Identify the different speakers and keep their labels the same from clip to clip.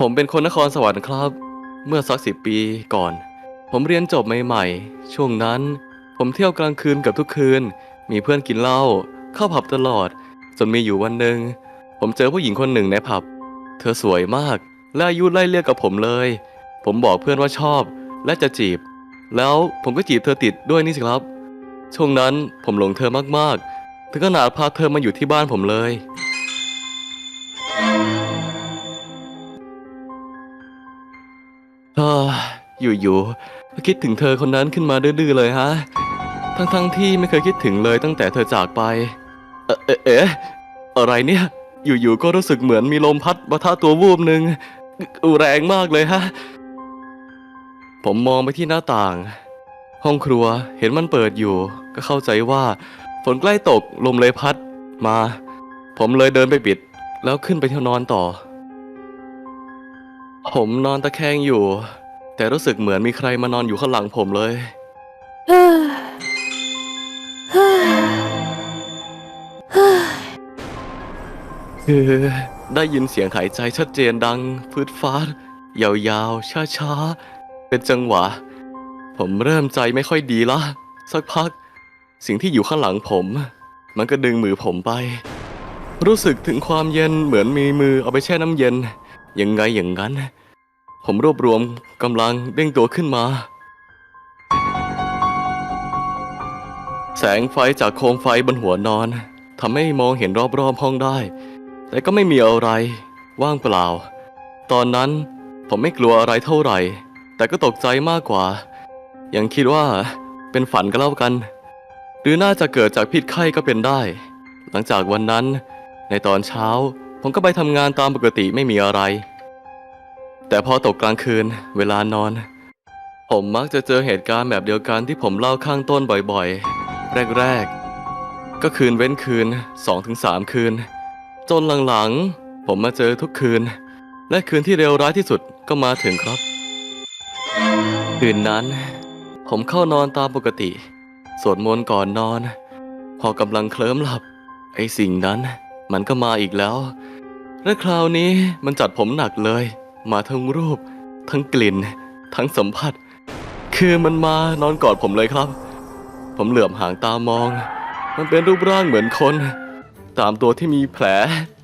Speaker 1: ผมเป็นคนนครสวรรค์ครับ เมื่อสักสิบปีก่อน ผมเรียนจบใหม่ๆ ช่วงนั้น ผมเที่ยวกลางคืนกับทุกคืน มีเพื่อนกินเหล้าเข้าผับตลอด จนมีอยู่วันหนึ่ง ผมเจอผู้หญิงคนหนึ่งในผับ เธอสวยมากและอายุไล่เลี่ยกับผมเลย ผมบอกเพื่อนว่าชอบและจะจีบ แล้วผมก็จีบเธอติดด้วยนี่สิครับ ช่วงนั้นผมหลงเธอมากๆถึงขนาดพาเธอมาอยู่ที่บ้านผมเลย อยู่ๆก็คิดถึงเธอคนนั้นขึ้นมาดื้อๆเลยฮะ ทั้งๆที่ไม่เคยคิดถึงเลยตั้งแต่เธอจากไป เอ๊ะเอ๊ะเอ๊ะอะไรเนี่ย อยู่ๆก็รู้สึกเหมือนมีลมพัดมาท่าตัววูบหนึ่งแรงมากเลยฮะ ผมมองไปที่หน้าต่าง ห้องครัวเห็นมันเปิดอยู่ ก็เข้าใจว่าฝนใกล้ตกลมเลยพัดมา ผมเลยเดินไปปิด แล้วขึ้นไปเที่ยวนอนต่อ ผมนอนตะแคงอยู่ แต่รู้สึกเหมือนมีใครมานอนอยู่ข้างหลังผมเลย คือได้ยินเสียงหายใจชัดเจนดังฟืดฟาดยาวๆ ช้าๆ เป็นจังหวะ ผมเริ่มใจไม่ค่อยดีละ สักพัก สิ่งที่อยู่ข้างหลังผม มันก็ดึงมือผมไป รู้สึกถึงความเย็นเหมือนมีมือเอาไปแช่น้ำเย็น ยังไงอย่างนั้น ผมรวบรวมกำลังเด้งตัวขึ้นมา แสงไฟจากโคมไฟบนหัวนอนทำให้มองเห็นรอบๆห้องได้ แต่ก็ไม่มีอะไร ว่างเปล่า ตอนนั้นผมไม่กลัวอะไรเท่าไหร่ แต่ก็ตกใจมากกว่า ยังคิดว่าเป็นฝันก็แล้วกัน หรือน่าจะเกิดจากพิษไข้ก็เป็นได้ หลังจากวันนั้นในตอนเช้า ผมก็ไปทำงานตามปกติไม่มีอะไร แต่พอตกกลางคืน เวลานอน ผมมักจะเจอเหตุการณ์แบบเดียวกันที่ผมเล่าข้างต้นบ่อยๆ แรกๆ ก็คืนเว้นคืน 2-3 คืน จนหลังๆ ผมมาเจอทุกคืน และคืนที่เลวร้ายที่สุดก็มาถึงครับ คืนนั้น ผมเข้านอนตามปกติ สวดมนต์ก่อนนอน พอกำลังเคลิ้มหลับ ไอ้สิ่งนั้นมันก็มาอีกแล้ว และคราวนี้มันจัดผมหนักเลย มาทั้งรูป ทั้งกลิ่น ทั้งสัมผัส คือมันมานอนกอดผมเลยครับ ผมเหลือบหางตามอง มันเป็นรูปร่างเหมือนคน ตามตัวที่มีแผล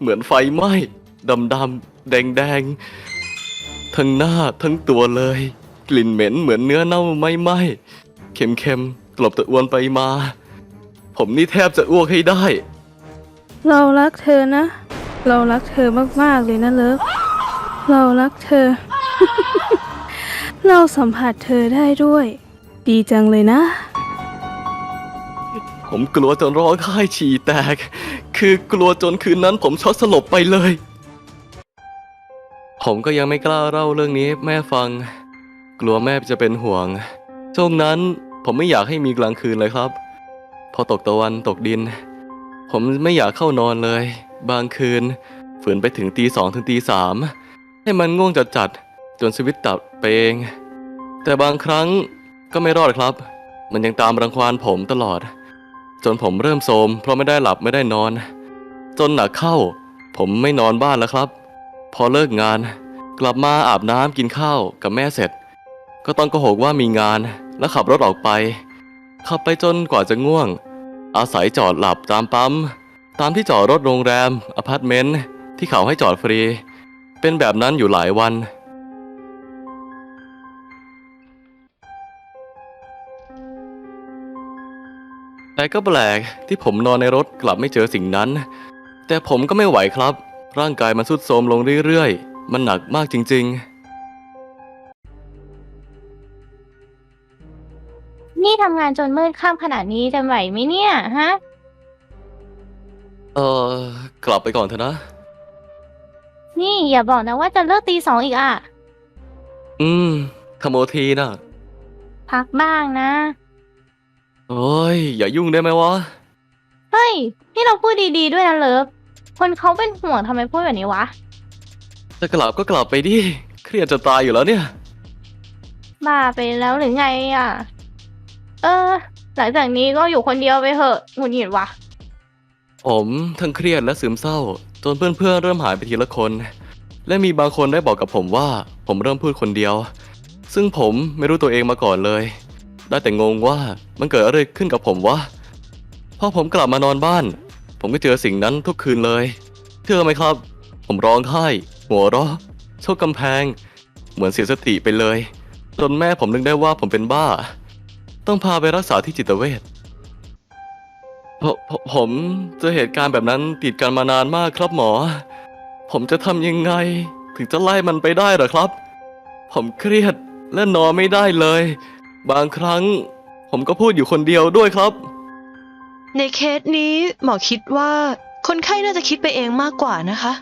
Speaker 1: เหมือนไฟไหม้ดำดำแดงแดงทั้งหน้าทั้งตัวเลย กลิ่นเหม็นเหมือนเนื้อเน่าไหม้ไหม้เค็มเค็มกลบตะอวนไปมา ผมนี่แทบจะอ้วกให้ได้
Speaker 2: เรารักเธอนะ เรารักเธอมากๆเลยนะเลิฟเรารักเธอ เราสัมผัสเธอได้ด้วย ดีจังเลยนะ
Speaker 1: ผมกลัวจนร้องไห้ฉี่แตก คือกลัวจนคืนนั้นผมช็อตสลบไปเลย ผมก็ยังไม่กล้าเล่าเรื่องนี้ให้แม่ฟัง กลัวแม่จะเป็นห่วง ช่วงนั้นผมไม่อยากให้มีกลางคืนเลยครับ พอตกตะวันตกดิน ผมไม่อยากเข้านอนเลย บางคืน ฝืนไปถึงตีสองถึงตีสามให้มันง่วงจัดๆจนสวิตช์ดับไปเอง แต่บางครั้งก็ไม่รอดครับ มันยังตามรังควานผมตลอด จนผมเริ่มโทรมเพราะไม่ได้หลับไม่ได้นอน จนหนักเข้า ผมไม่นอนบ้านแล้วครับ พอเลิกงาน กลับมาอาบน้ำกินข้าวกับแม่เสร็จ ก็ต้องโกหกว่ามีงานแล้วขับรถออกไป ขับไปจนกว่าจะง่วง อาศัยจอดหลับตามปั๊ม ตามที่จอดรถโรงแรมอพาร์ตเมนต์ที่เขาให้จอดฟรี เป็นแบบนั้นอยู่หลายวัน แต่ก็แปลกที่ผมนอนในรถกลับไม่เจอสิ่งนั้น แต่ผมก็ไม่ไหวครับ ร่างกายมันทรุดโทรมลงเรื่อยๆ มันหนักมากจริง ๆ
Speaker 3: นี่ทำงานจนมืดค่ำขนาดนี้จะไหวไหมเนี่ยฮะ
Speaker 1: เออกลับไปก่อนเถอะนะ
Speaker 3: นี่อย่าบอกนะว่าจะเลิกตีสองอีกอะ
Speaker 1: อืมทำโอทีนะ
Speaker 3: พักบ้างนะ
Speaker 1: โอ้ย อย่ายุ่งได้ไหมวะ
Speaker 3: เฮ้ย นี่เราพูดดีๆด้วยนะเลิฟ คนเขาเป็นห่วงทำไมพูดแบบนี้วะ
Speaker 1: จะกลับก็กลับไปดิ เครียดจะตายอยู่แล้วเนี่ย
Speaker 3: บ้าไปแล้วหรือไงอะ เออ หลังจากนี้ก็อยู่คนเดียวไปเถอะหงุดหงิดวะ
Speaker 1: ผมทั้งเครียดและซึมเศร้า จนเพื่อนๆเริ่มหายไปทีละคน และมีบางคนได้บอกกับผมว่า ผมเริ่มพูดคนเดียว ซึ่งผมไม่รู้ตัวเองมาก่อนเลย ได้แต่งงว่ามันเกิดอะไรขึ้นกับผมวะพอผมกลับมานอนบ้าน ผมก็เจอสิ่งนั้นทุกคืนเลยเชื่อไหมครับ ผมร้องไห้หัวเราะโชกกำแพง เหมือนเสียสติไปเลย จนแม่ผมนึกได้ว่าผมเป็นบ้า ต้องพาไปรักษาที่จิตเวช ผมผมผมเจอเหตุการณ์แบบนั้นติดกันมานานมากครับหมอ ผมจะทำยังไง ถึงจะไล่มันไปได้เหรอครับ ผมเครียดและนอนไม่ได้เลย บางครั้ง ผมก็พูดอยู่คนเดียวด้วยครับ
Speaker 4: ในเคสนี้หมอคิดว่าคนไข้น่าจะคิดไปเองมากกว่านะคะ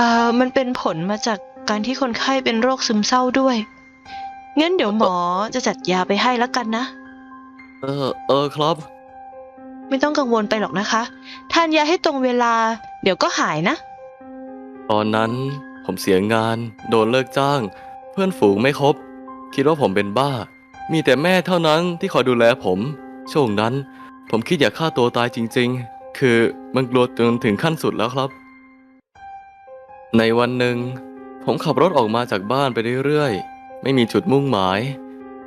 Speaker 4: อ่ามันเป็นผลมาจากการที่คนไข้เป็นโรคซึมเศร้าด้วย งั้นเดี๋ยวหมอจะจัดยาไปให้แล้วกันนะ
Speaker 1: เออเออครับ
Speaker 4: ไม่ต้องกังวลไปหรอกนะคะ ทานยาให้ตรงเวลา เดี๋ยวก็หายนะ
Speaker 1: ตอนนั้นผมเสียงาน โดนเลิกจ้าง เพื่อนฝูงไม่ครบ คิดว่าผมเป็นบ้า มีแต่แม่เท่านั้นที่คอยดูแลผม ช่วงนั้น ผมคิดอยากฆ่าตัวตายจริง ๆ คือมันกลัวจนถึงขั้นสุดแล้วครับ ในวันหนึ่ง ผมขับรถออกมาจากบ้านไปเรื่อยๆ ไม่มีจุดมุ่งหมาย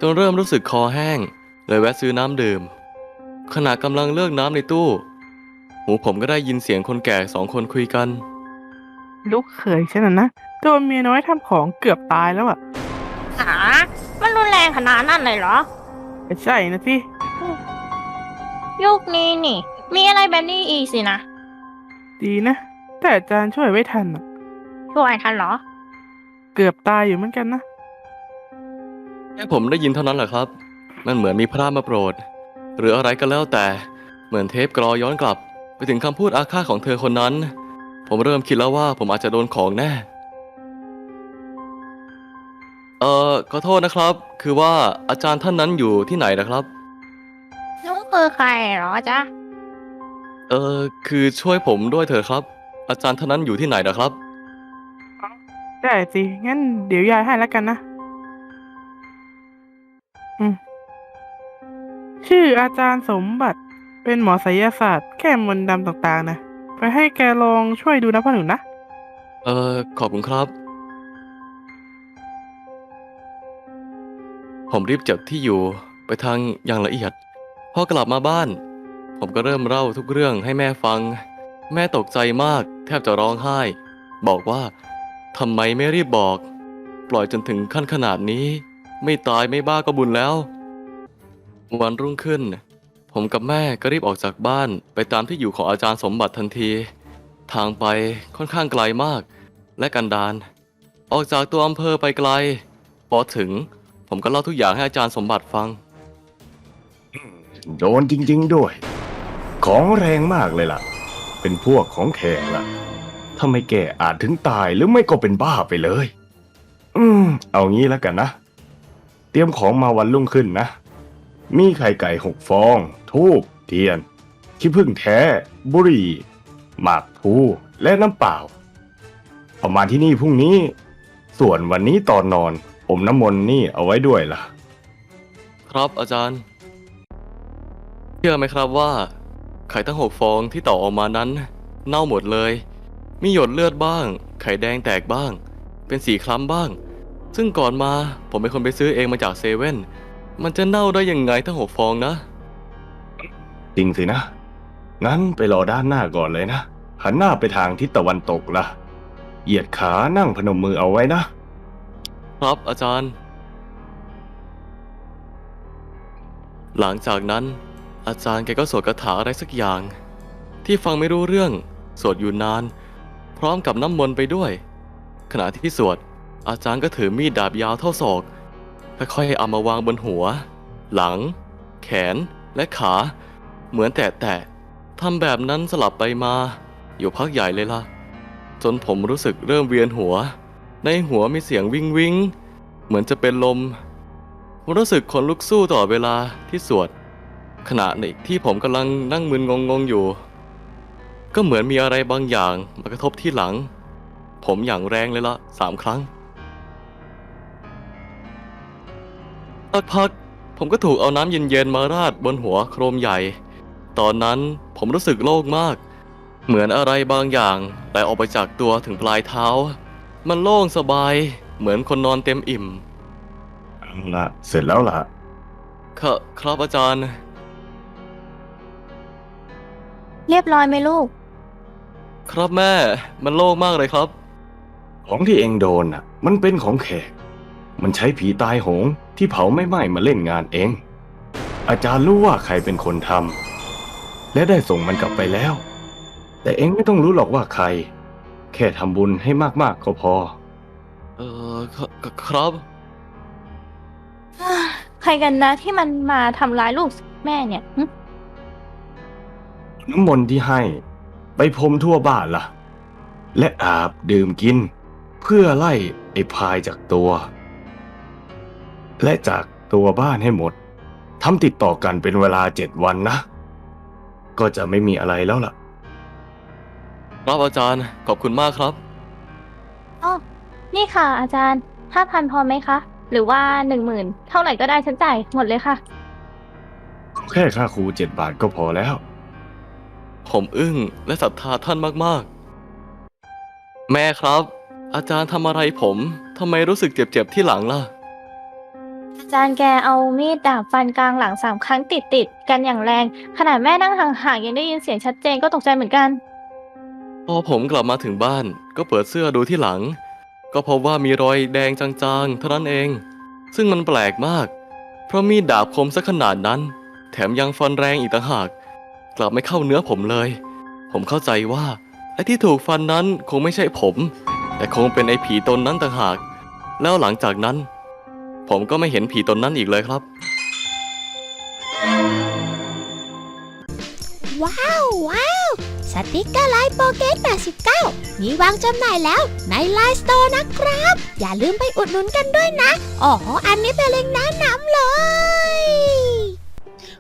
Speaker 1: จนเริ่มรู้สึกคอแห้ง เลยแวะซื้อน้ำดื่ม ขณะกำลังเลือกน้ำในตู้ หูผมก็ได้ยินเสียงคนแก่สองคนคุยกัน
Speaker 5: ลูกเขยฉันน่ะนะโดนเมียน้อยทำของเกือบตายแล้วอะ
Speaker 3: หามันรุนแรงขนาดนั้นเลยเหรอ
Speaker 5: ไม่ใช่นะสิ
Speaker 3: ยุคนี้นี่ มีอะไรแบบนี้อีกสินะ
Speaker 5: ดีนะ แต่อาจารย์ช่วยไว้ทันอะ
Speaker 3: ช่วยทันเหรอ
Speaker 5: เกือบตายอยู่เหมือนกันนะ
Speaker 1: แค่ผมได้ยินเท่านั้นแหละครับ มันเหมือนมีพระมาโปรด หรืออะไรก็แล้วแต่เหมือนเทปกรอย้อนกลับ ไปถึงคำพูดอาฆาตของเธอคนนั้น ผมเริ่มคิดแล้วว่าผมอาจจะโดนของแน่ เอ่อขอโทษนะครับ คือว่าอาจารย์ท่านนั้นอยู่ที่ไหนนะครับ
Speaker 3: นุ้คือใครเหรอจ๊ะ
Speaker 1: เอ่อคือช่วยผมด้วยเถอะครับ อาจารย์ท่านนั้นอยู่ที่ไหนนะครับ
Speaker 5: ได้สิ งั้นเดี๋ยวยายให้แล้วกันนะ ชื่ออาจารย์สมบัติ เป็นหมอไสยศาสตร์แก้มนต์ดำต่างๆนะ ไปให้แกลองช่วยดูนะพ่อหนุ่มนะ
Speaker 1: เอ่อขอบคุณครับ ผมรีบจับที่อยู่ไปทางอย่างละเอียด พอกลับมาบ้าน ผมก็เริ่มเล่าทุกเรื่องให้แม่ฟัง แม่ตกใจมาก แทบจะร้องไห้ บอกว่าทำไมไม่รีบบอก ปล่อยจนถึงขั้นขนาดนี้ ไม่ตายไม่บ้าก็บุญแล้ว วันรุ่งขึ้น ผมกับแม่ก็รีบออกจากบ้านไปตามที่อยู่ของอาจารย์สมบัติทันที ทางไปค่อนข้างไกลมาก และกันดานออกจากตัวอำเภอไปไกล พอถึง ผมก็เล่าทุกอย่างให้อาจารย์สมบัติฟัง
Speaker 6: โดนจริง ๆด้วย ของแรงมากเลยล่ะ เป็นพวกของแขกล่ะถ้าไม่แก่อาจถึงตายหรือไม่ก็เป็นบ้าไปเลย อืม เอางี้แล้วกันนะ เตรียมของมาวันรุ่งขึ้นนะ มีไข่ไก่หกฟอง ทูบเทียน ขี้ผึ้งแท้ บุหรี่หมากพลูและน้ำเปล่าเอามาที่นี่พรุ่งนี้ ส่วนวันนี้ตอนนอนอมน้ำมนต์นี่เอาไว้ด้วยล่ะ
Speaker 1: ครับอาจารย์ เชื่อไหมครับว่า ไข่ทั้งหกฟองที่ต่อออกมานั้น เน่าหมดเลย มีหยดเลือดบ้าง ไข่แดงแตกบ้าง เป็นสีคล้ำบ้าง ซึ่งก่อนมาผมเป็นคนไปซื้อเองมาจากเซเว่น มันจะเน่าได้ยังไงทั้งหกฟองนะ
Speaker 6: จริงสินะ งั้นไปรอด้านหน้าก่อนเลยนะ หันหน้าไปทางทิศตะวันตกล่ะ เหยียดขานั่งพนมมือเอาไว้นะ
Speaker 1: ครับอาจารย์ หลังจากนั้น อาจารย์แกก็สวดคาถาอะไรสักอย่าง ที่ฟังไม่รู้เรื่อง สวดอยู่นาน พร้อมกับน้ำมนต์ไปด้วย ขณะที่สวด อาจารย์ก็ถือมีดดาบยาวเท่าศอก ค่อยๆเอามาวางบนหัว หลัง แขนและขา เหมือนแต่แต่ทำแบบนั้นสลับไปมา อยู่พักใหญ่เลยล่ะ จนผมรู้สึกเริ่มเวียนหัว ในหัวมีเสียงวิงวิงเหมือนจะเป็นลมผมรู้สึกขนลุกสู้ตลอเวลาที่สวด ขณะในที่ผมกำลังนั่งมึนงงงๆอยู่ ก็เหมือนมีอะไรบางอย่างมากระทบที่หลัง ผมอย่างแรงเลยละสามครั้ง สักพักผมก็ถูกเอาน้ำเย็นๆมาราดบนหัวโครมใหญ่ ตอนนั้นผมรู้สึกโล่งมาก เหมือนอะไรบางอย่างไหลออกไปจากตัวถึงปลายเท้าผมันโล่งสบายเหมือนคนนอนเต็มอิ่ม
Speaker 6: เอาละเสร็จแล้วล่ะ
Speaker 1: ค่ะครับอาจารย์
Speaker 3: เรียบร้อยไหมลูก
Speaker 1: ครับแม่ มันโล่งมากเลยครับ
Speaker 6: ของที่เองโดนน่ะ มันเป็นของแขก มันใช้ผีตายโหงที่เผาไม่ไหม้มาเล่นงานเอง อาจารย์รู้ว่าใครเป็นคนทำและได้ส่งมันกลับไปแล้ว แต่เองไม่ต้องรู้หรอกว่าใคร แค่ทำบุญให้มากๆก็พอ
Speaker 1: เออคครับ
Speaker 3: ใครกันนะที่มันมาทำร้ายลูกแม่เนี่ยหึ
Speaker 6: น้ำมนต์ที่ให้ ไปพรมทั่วบ้านล่ะ และอาบดื่มกิน เพื่อไล่ไอ้พายจากตัว และจากตัวบ้านให้หมดทำติดต่อกันเป็นเวลาเจ็ดวันนะ ก็จะไม่มีอะไรแล้วล่ะ
Speaker 1: ครับอาจารย์ขอบคุณมากครับ
Speaker 3: อ๋อนี่ค่ะ อาจารย์ห้าพันพอไหมคะ หรือว่าหนึ่งหมื่นเท่าไหร่ก็ได้ฉันจ่ายหมดเลยค่ะ
Speaker 6: แค่ค่าครูเจ็ดบาทก็พอแล้ว
Speaker 1: ผมอึ้งและศรัทธาท่านมากๆ แม่ครับ อาจารย์ทำอะไรผมทำไมรู้สึกเจ็บๆที่หลังล่ะ
Speaker 3: อา จารย์แกเอามีดดาบฟันกลางหลังสามครั้งติดติดๆกันอย่างแรง ขนาดแม่นั่งห่างๆยังได้ยินเสียงชัดเจนก็ตกใจเหมือนกัน
Speaker 1: พอผมกลับมาถึงบ้าน ก็เปิดเสื้อดูที่หลัง ก็พบว่ามีรอยแดงจางๆเท่านั้นเอง ซึ่งมันแปลกมาก เพราะมีดดาบคมซะขนาดนั้น แถมยังฟันแรงอีกต่างหาก กลับไม่เข้าเนื้อผมเลย ผมเข้าใจว่าไอ้ที่ถูกฟันนั้นคงไม่ใช่ผม แต่คงเป็นไอ้ผีตนนั้นต่างหาก แล้วหลังจากนั้น ผมก็ไม่เห็นผีตนนั้นอีกเลยครับ
Speaker 7: ว้าวว้าวสติกเกอร์ไลน์โปเกต89 มีวางจำหน่ายแล้วในไลน์สโตร์นะครับ อย่าลืมไปอุดหนุนกันด้วยนะ อ๋อ อันนี้เป็นเล็งก์แนะนำเลย